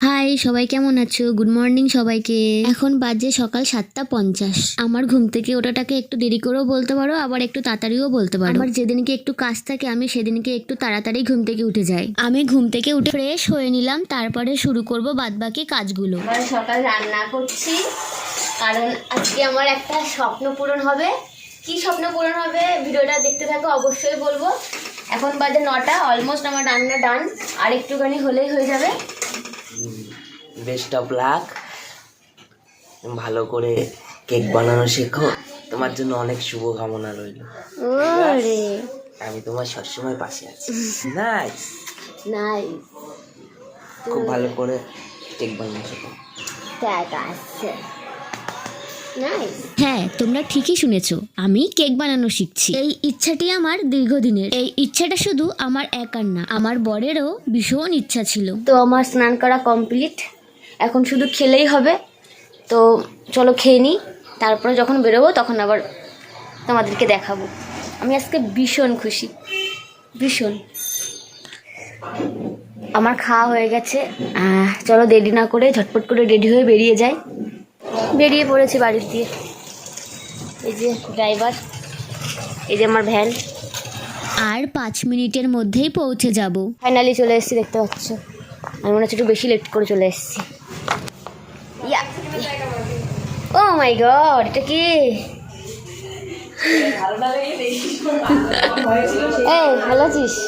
High সবাই কেমন আছো? গুড মর্নিং সবাইকে। এখন বাজে সকাল সাতটা পঞ্চাশ। আমার ঘুম থেকে ওটাটাকে একটু দেরি করেও বলতে পারো আবার একটু তাড়াতাড়িও বলতে পারো। আমার যেদিনকে একটু কাজ থাকে আমি সেদিনকে একটু তাড়াতাড়ি ঘুম থেকে উঠে যাই। আমি ঘুম থেকে উঠে ফ্রেশ হয়ে নিলাম তারপরে শুরু করব বাদবাকি কাজগুলো। সকাল রান্না করছি কারণ আজকে আমার একটা স্বপ্ন পূরণ হবে। কি স্বপ্ন পূরণ হবে ভিডিওটা দেখতে থাকো অবশ্যই বলব। এখন বাজে নটা অলমোস্ট আমার রান্না ডান আর একটুখানি হলেই হয়ে যাবে। বেস্ট অফ লাক ভালো করে কেক বানানো শেখো। তোমার জন্য অনেক শুভকামনা রইল। আমি তোমার সবসময় পাশে আছি। নাইস নাই খুব ভালো করে কেক বানানো শেখো। হ্যাঁ তোমরা ঠিকই শুনেছো। আমি কেক বানানো শিখছি। এই ইচ্ছাটি আমার দীর্ঘদিনের। এই ইচ্ছাটা শুধু আমার একার না আমার বরেরও ভীষণ ইচ্ছা ছিল। তো আমার স্নান করা কমপ্লিট এখন শুধু খেলেই হবে। তো চলো খেয়ে নিই। তারপরে যখন বেরোবো তখন আবার তোমাদেরকে দেখাবো। আমি আজকে ভীষণ খুশি। ভীষণ। আমার খাওয়া হয়ে গেছে। চলো দেরি না করে ঝটপট করে রেডি হয়ে বেরিয়ে যাই। বেরিয়ে পড়েছি বাড়ির দিয়ে এই যে ড্রাইভার এই যে আমার ভ্যান। আর পাঁচ মিনিটের মধ্যেই পৌঁছে যাব। ফাইনালি চলে এসেছি দেখতে পাচ্ছ। আমি মনে হচ্ছে একটু বেশি লেট করে চলে এসেছি। ও মাই গড এটা কি? এই, ভালো আছিস?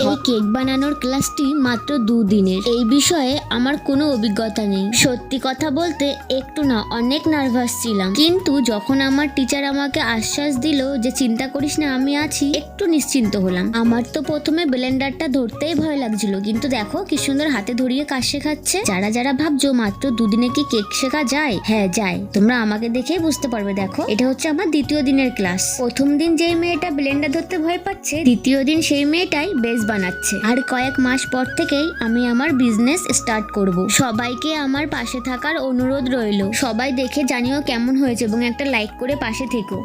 এই কেক বানানোর ক্লাসটি মাত্র দুদিনের। এই বিষয়ে আমার কোনো অভিজ্ঞতা নেই। সত্যি কথা বলতে একটু না, অনেক নার্ভাস ছিলাম। কিন্তু যখন আমার টিচার আমাকে আশ্বাস দিল যে চিন্তা করিস না, আমি আছি, একটু নিশ্চিন্ত হলাম। আমার তো প্রথমে ব্লেন্ডারটা ধরতেই ভয় লাগছিল, কিন্তু দেখো কি সুন্দর হাতে ধরিয়ে কাজ শেখাচ্ছে। যারা যারা ভাবছ মাত্র দুদিনে কি কেক শেখা যায়? হ্যাঁ যায়। তোমরা আমাকে দেখেই বুঝতে পারবে, দেখো। এটা হচ্ছে আমার দ্বিতীয় দিনের ক্লাস। প্রথম দিন যেই মেয়েটা ব্লেন্ডার ধরতে ভয় পাচ্ছে, দ্বিতীয় দিন সেই মেয়েটাই বেস বানাচ্ছে। আর কয়েক মাস পর থেকেই আমি আমার বিজনেস স্টার্ট করব। সবাইকে আমার পাশে থাকার অনুরোধ রইল। সবাই দেখে জানিও কেমন হয়েছে এবং একটা লাইক করে পাশে থেকো।